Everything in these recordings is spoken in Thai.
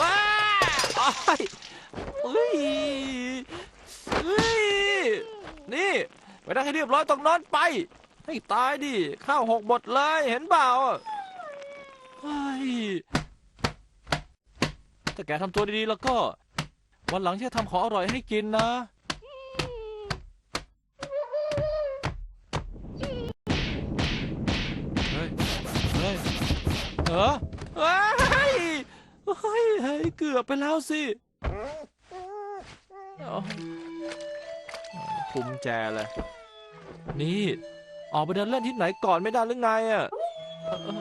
ว้าอ้ายเฮ้ยเฮ้ย นี่ไปนั่งให้เรียบร้อยตรงนั้นไป ให้ตายดิ ข้าวหกหมดเลยเห็นเปล่าเฮ้ย ถ้าแกทำตัวดีๆแล้วก็ วันหลังจะทำของอร่อยให้กินนะ เฮ้ย เฮ้ย เออเฮ้ยเฮ้ยเฮ้ยเกือบไปแล้วสิเอาคุมแจเลยนี่ ออกไปเดินเล่นที่ไหนก่อนไม่ได้หรือไงอะเอ่อเอ้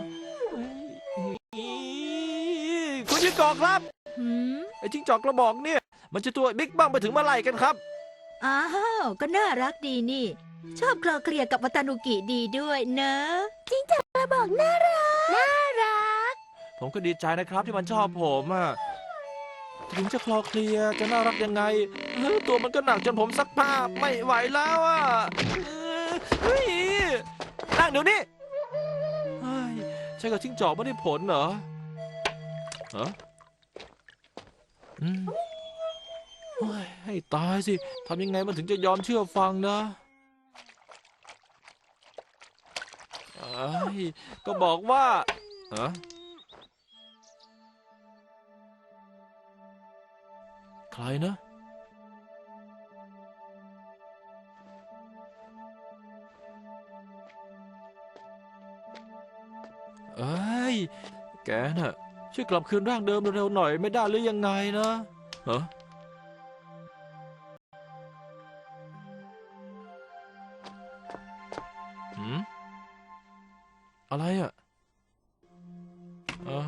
ยคุณยิงกอกครับหืม ไอ้จิ้งจอกกระบอกเนี่ย มันจะตัวบิ๊กบ้างไปถึงเมื่อไหร่กันครับ อ้าว ก็น่ารักดีนี่ ชอบคลอเคลียร์กับวัตานุกิดีด้วยเนอะจริงจังกระบอกน่ารัก น่ารัก ผมก็ดีใจนะครับที่มันชอบผมอะถึงจะคลอเคลียร์จะน่ารักยังไงเออตัวมันก็หนักจนผมซักผ้าไม่ไหวแล้วอะเออเฮ้ยนั่งเดี๋ยวนี้เฮ้ยใช้กับจิ้งจอกไม่ได้ผลเหรอฮะอืม เฮ้ยให้ตายสิทำยังไงมันถึงจะยอมเชื่อฟังนะเอ้ยก็บอกว่าฮะใครนะ เอ้ย แกน่ะช่วยกลับคืนร่างเดิมเร็วๆหน่อยไม่ได้หรือยังไงนะเหรอ อะไรอะเออ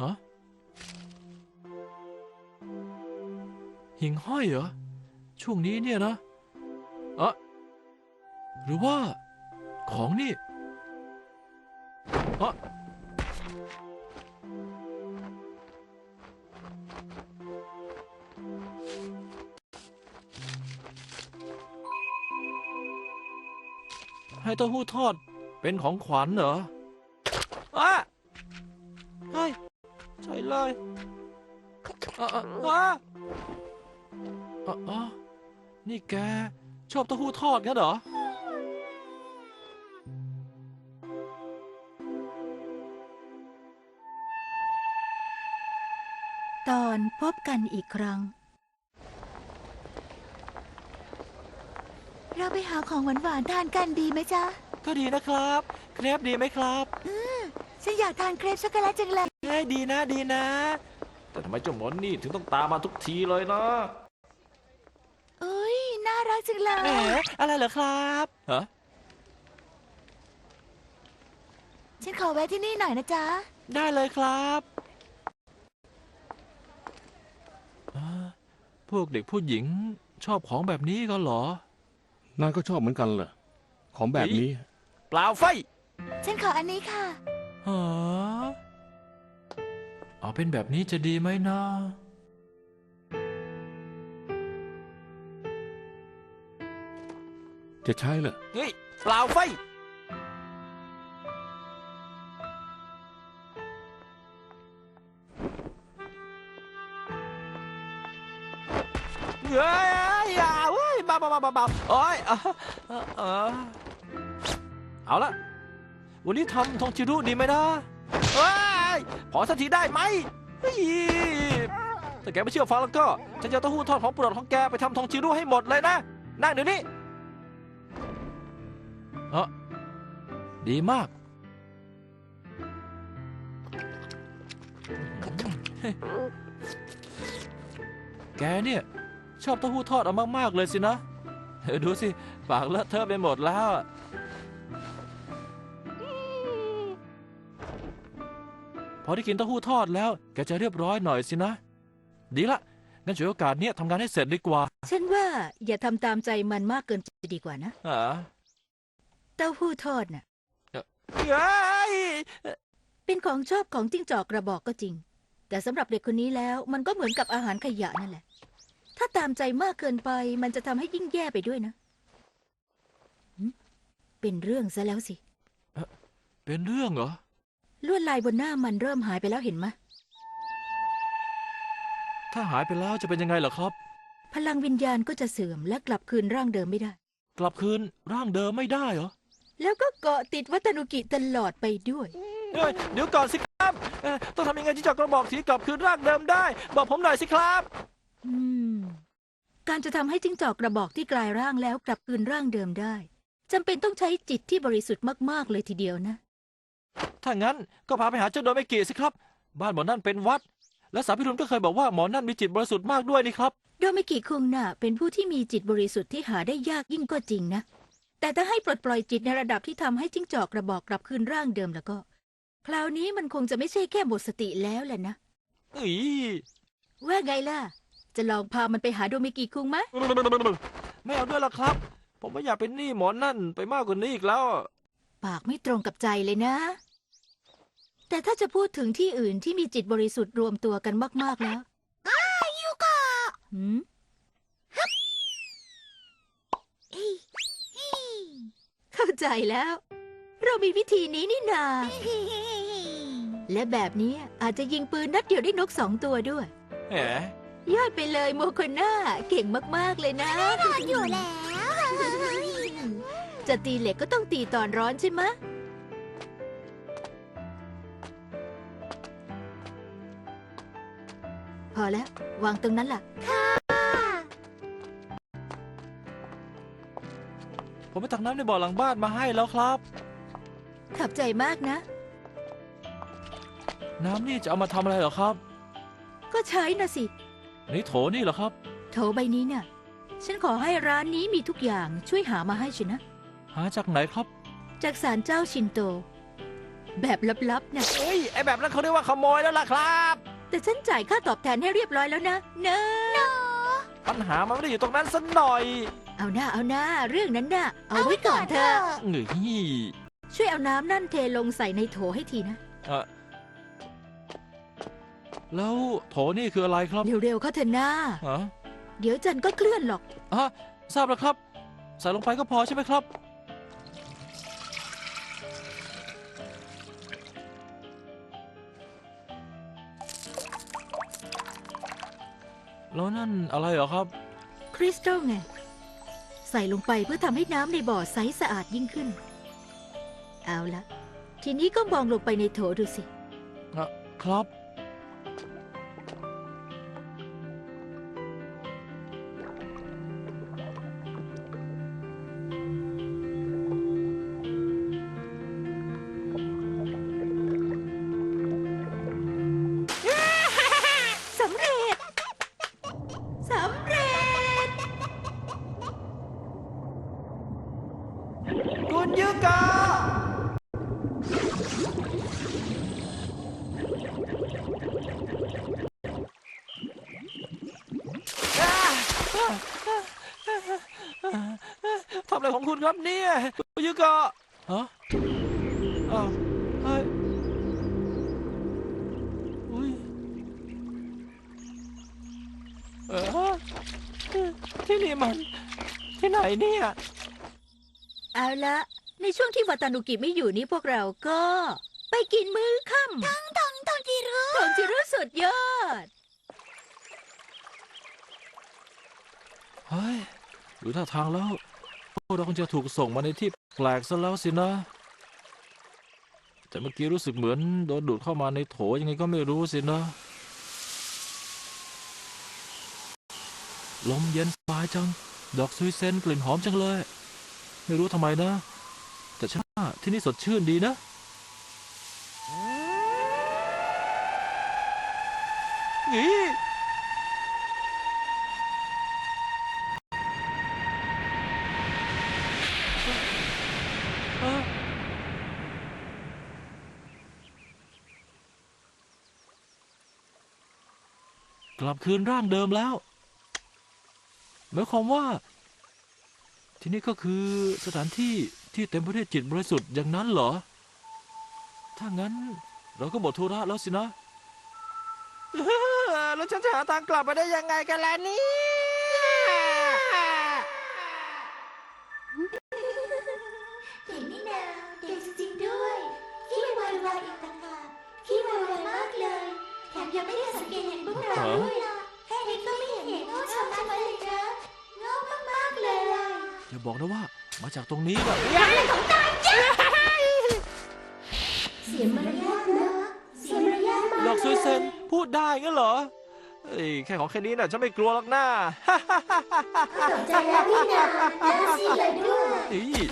ฮะหิ่งห้อยเหรอ ช่วงนี้เนี่ยนะเอะหรือว่าของนี่เอะให้เต้าหู้ทอด เป็นของขวัญเหรออะเฮ้ยใช่เลยอะอะอะอ๋ออ๋อนี่แก ชอบเต้าหู้ทอดงั้นเหรอ ตอนพบกันอีกครั้ง เราไปหาของหวานๆทานกันดีไหมจ๊ะ ก็ดีนะครับเครปดีไหมครับฉันอยากทานเครปช็อกโกแลตจังเลยเฮ้ยดีนะดีนะ แต่ทำไมเจ้าหมอนนี่ถึงต้องตามมาทุกทีเลยนะเอ้ย น่ารักจังเลแหมย อะไรเหรอครับฮะฉันขอแวะที่นี่หน่อยนะจ๊ะ ได้เลยครับอ่าพวกเด็กผู้หญิงชอบของแบบนี้กันเหรอ นายก็ชอบเหมือนกันเหรอของแบบนี้ เปล่าไฟฉันขออันนี้ค่ะฮะเอาเป็นแบบนี้จะดีไหมนะจะใช้เหรอเฮ้ยเปล่าไฟ เฮ้ยอย่าเว้ยเบาเบาเบาเบาเบาโอ้ยเออเออ เอาละวันนี้ทำทงจิรุดีไหมนะเฮ้ยขอสักทีได้ไหมเฮ้ยถ้าแกไม่เชื่อฟังแล้วก็ฉันจะเอาเต้าหู้ทอดของโปรดของแกไปทำทงจิรุให้หมดเลยนะนั่งเดี๋ยวนี้เออดีมากแกเนี่ย ชอบเต้าหู้ทอดเอามากๆเลยสินะเออดูสิ ปากเลอะเทอะไปหมดแล้ว พอได้กินเต้าหู้ทอดแล้ว แกจะเรียบร้อยหน่อยสินะ ดีละ งั้นฉวยโอกาสเนี้ยทำงานให้เสร็จดีกว่าฉันว่าอย่าทำตามใจมันมากเกินไปดีกว่านะ อ่าเต้าหู้ทอดน่ะเฮ้ยเป็นของชอบของจิ้งจอกกระบอกก็จริงแต่แต่สำหรับเด็กคนนี้แล้วมันก็เหมือนกับอาหารขยะนั่นแหละ ถ้าตามใจมากเกินไป มันจะทำให้ยิ่งแย่ไปด้วยนะหึเป็นเรื่องซะแล้วสิ เป็นเรื่องเหรอ ลวดลายบนหน้ามันเริ่มหายไปแล้วเห็นไหมถ้าหายไปแล้วจะเป็นยังไงเหรอครับ พลังวิญญาณก็จะเสื่อมและกลับคืนร่างเดิมไม่ได้ กลับคืนร่างเดิมไม่ได้เหรอแล้วก็เกาะติดวัตนุกิตลอดไปด้วย เอ้ยเดี๋ยวก่อนสิครับเอ่อต้องทำยังไงที่จะกระบอกสีกลับคืนร่างเดิมได้ บอกผมหน่อยสิครับ อืม การจะทำให้จิ้งจอกกระบอกที่กลายร่างแล้วกลับคืนร่างเดิมได้จำเป็นต้องใช้จิตที่บริสุทธิ์มากๆเลยทีเดียวนะ ถ้างั้นก็พาไปหาเจ้าโดเมกิสิครับ บ้านหมอนั่นเป็นวัด และสาพิรุณก็เคยบอกว่าหมอนั่นมีจิตบริสุทธิ์มากด้วยนี่ครับ โดเมกิคุงน่ะ เป็นผู้ที่มีจิตบริสุทธิ์ที่หาได้ยากยิ่งก็จริงนะ แต่ถ้าให้ปลดปล่อยจิตในระดับที่ทำให้จิ้งจอกกระบอกกลับคืนร่างเดิมแล้วก็ คราวนี้มันคงจะไม่ใช่แค่หมดสติแล้วแหละนะ อีว่าไงล่ะ จะลองพามันไปหาโดเมกิคุงไหม ไม่เอาด้วยละครับ ผมไม่อยากเป็นหนี้หมอนั่นไปมากกว่านี้อีกแล้ว ปากไม่ตรงกับใจเลยนะ แต่ถ้าจะพูดถึงที่อื่นที่มีจิตบริสุทธิ์รวมตัวกันมาก ๆ แล้วยูกะหืมเข้าใจแล้ว เรามีวิธีนี้นี่นา และแบบนี้อาจจะยิงปืนนัดเดียวได้นกสองตัวด้วยแหมยอดไปเลยโมโคน่าเก่งมาก ๆ เลยนะอยู่แล้ว จะตีเหล็กก็ต้องตีตอนร้อนใช่ไหมะ พอแล้ว วางตรงนั้นล่ะ ผมไปตักน้ำในบ่อหลังบ้านมาให้แล้วครับ ขอบใจมากนะ น้ำนี่จะเอามาทำอะไรเหรอครับ ก็ใช้นะสินี่โถนี่เหรอครับ โถใบนี้น่ะฉันขอให้ร้านนี้มีทุกอย่างช่วยหามาให้ฉันนะ หาจากไหนครับ จากศาลเจ้าชินโต แบบลับๆนะเอ้ยไอแบบนั้นเขาเรียกว่าขโมยแล้วล่ะครับ แต่ฉันจ่ายค่าตอบแทนให้เรียบร้อยแล้วนะเนอะปัญหามันไม่ได้อยู่ตรงนั้นสักหน่อยเอาหน้าเอาหน้าเรื่องนั้นน่ะ เอาไว้ก่อนเถอะเงยช่วยเอาน้ำนั่นเทลงใส่ในโถให้ทีนะ เออแล้วโถนี่คืออะไรครับเร็วๆเข้าเถอะหน้า ฮะเดี๋ยวจันก็เคลื่อนหรอกอะทราบแล้วครับ ใส่ลงไปก็พอใช่ไหมครับ แล้วนั่นอะไรเหรอครับ คริสตัลไง ใส่ลงไปเพื่อทำให้น้ำในบ่อใสสะอาดยิ่งขึ้น เอาละทีนี้ก็มองลงไปในโถดูสิ ครับ คุณยูกาทำอะไรของคุณครับเนี่ย คุณยูกาฮะอ้าวเฮ้ยอุ้ยเออที่นี่มันที่ไหนเนี่ย เอาละในช่วงที่วัตานุกิไม่อยู่นี้พวกเราก็ ไปกินมื้อค่ำทังทังทงจิรุทงจิรุสุดยอด เฮ้ยดูท่าทางแล้วพวกเราคงจะถูกส่งมาในที่แปลกซะแล้วสินะ แต่เมื่อกี้รู้สึกเหมือนโดนดูดเข้ามาในโถยังไงก็ไม่รู้สินะลมเย็นสบายจัง ดอกซุยเซนกลิ่นหอมจังเลย ไม่รู้ทำไมนะ แต่ฉันว่าที่นี่สดชื่นดีนะ นี่กลับคืนร่างเดิมแล้วหมายความว่า ที่นี่ก็คือสถานที่ที่เต็มไปด้วยจิตบริสุทธิ์อย่างนั้นเหรอ ถ้างั้นเราก็หมดธุระแล้วสินะเออแล้วฉันจะหาทางกลับไปได้ยังไงกันล่ะเนี่ยเด็กนี่นาเด็กจริงๆด้วยขี้ไวไวๆอีกต่างหากขี้ไวไวๆมากเลยแถมยังไม่ได้สังเกตเห็นพวกเราด้วยล่ะแค่นี้ก็ไม่เห็นโง่ชะมัดเลยนะ อย่าบอกนะว่ามาจากตรงนี้แบบเสียมารยาทนะเสียมารยาทมากหลอกซุยเซนพูดได้งั้นเหรอเอ้ยแค่ของแค่นี้น่ะฉันไม่กลัวหรอกนะตกใจแล้วพี่นาแล้วสิเลยด้วยเฮ้ย